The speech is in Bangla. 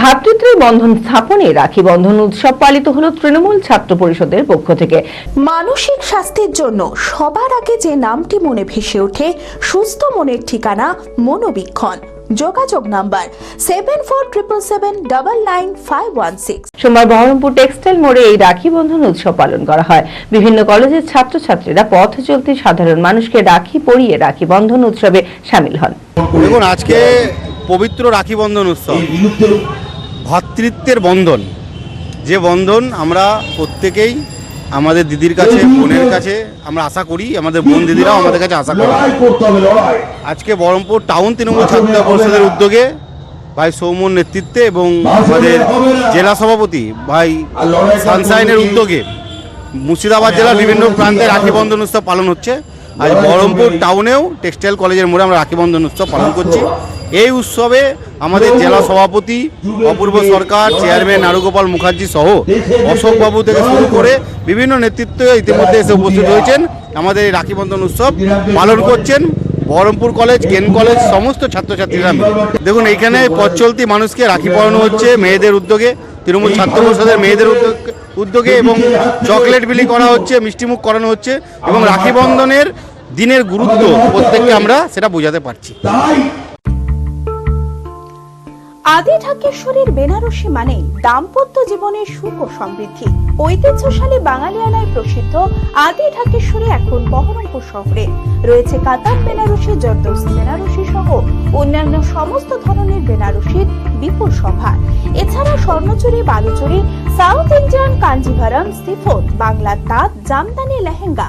ভাতৃত্বের বন্ধন স্থাপনে রাখি বন্ধন উৎসব পালিত হলো তৃণমূল ছাত্র পরিষদের পক্ষ থেকে। মানসিক স্বাস্থ্যের জন্য সবার আগে যে নামটি মনে ভেসে ওঠে সুস্থ মনের ঠিকানা মনোবীক্ষণ। যোগাযোগ number seven four triple seven double nine five one six সোমবার বহরমপুর টেক্সটাইল মোড়ে এই রাখি বন্ধন উৎসব পালন করা হয়। বিভিন্ন কলেজের ছাত্রছাত্রীরা পথ চলতি সাধারণ মানুষকে রাখি পরিয়ে রাখি বন্ধন উৎসবে সামিল হন। দেখুন আজকে পবিত্র রাখি বন্ধন উৎসব। ভ্রাতৃত্বের বন্ধন। যে বন্ধন আমরা প্রত্যেকেই আমাদের দিদির কাছে বোনের কাছে আমরা আশা করি আমাদের বোন দিদিরাও আমাদের কাছে আশা করি। আজকে বহরমপুর টাউন তৃণমূল ছাত্র পরিষদের উদ্যোগে ভাই সৌমন নেতৃত্বে এবং আমাদের জেলা সভাপতি ভাই সানসাইনের উদ্যোগে মুর্শিদাবাদ জেলার বিভিন্ন প্রান্তে রাখি বন্ধন উৎসব পালন হচ্ছে। আজ বহরমপুর টাউনেও টেক্সটাইল কলেজের মোড়ে আমরা রাখি বন্ধন উৎসব পালন করছি। এই উৎসবে আমাদের জেলা সভাপতি অপূর্ব সরকার চেয়ারম্যান নারুগোপাল মুখার্জি সহ অশোকবাবু থেকে শুরু করে বিভিন্ন নেতৃত্ব ইতিমধ্যে এসে উপস্থিত হয়েছেন। আমাদের এই রাখি বন্ধন উৎসব পালন করছেন বহরমপুর কলেজ কেন কলেজ সমস্ত ছাত্রছাত্রীরা দেখুন এইখানে পথ চলতি মানুষকে রাখি পড়ানো হচ্ছে মেয়েদের উদ্যোগে। তৃণমূল ছাত্র পরিষদের মেয়েদের উদ্যোগ- উদ্যোগে এবং চকলেট বিলি করা হচ্ছে মিষ্টিমুখ করানো হচ্ছে এবং রাখি বন্ধনের দিনের গুরুত্ব প্রত্যেককে আমরা সেটা বোঝাতে পারছি। আদি ঢাকেশ্বরীর বেনারসি মানেই দাম্পত্য জীবনের সুখ ও সমৃদ্ধি। ঐতিহ্যশালী বাঙালিয়ানায় প্রসিদ্ধ আদি ঢাকেশ্বরী এখন বহরমপুর শহরে। রয়েছে কাতার বেনারসি জর্দৌসি বেনারসি সহ অন্যান্য সমস্ত ধরনের বেনারসির বিপুল সভা। এছাড়া Swarnachuri Baluchari south Indian Kanjivaram chiffon বাংলার তাঁত জামদানি লেহেঙ্গা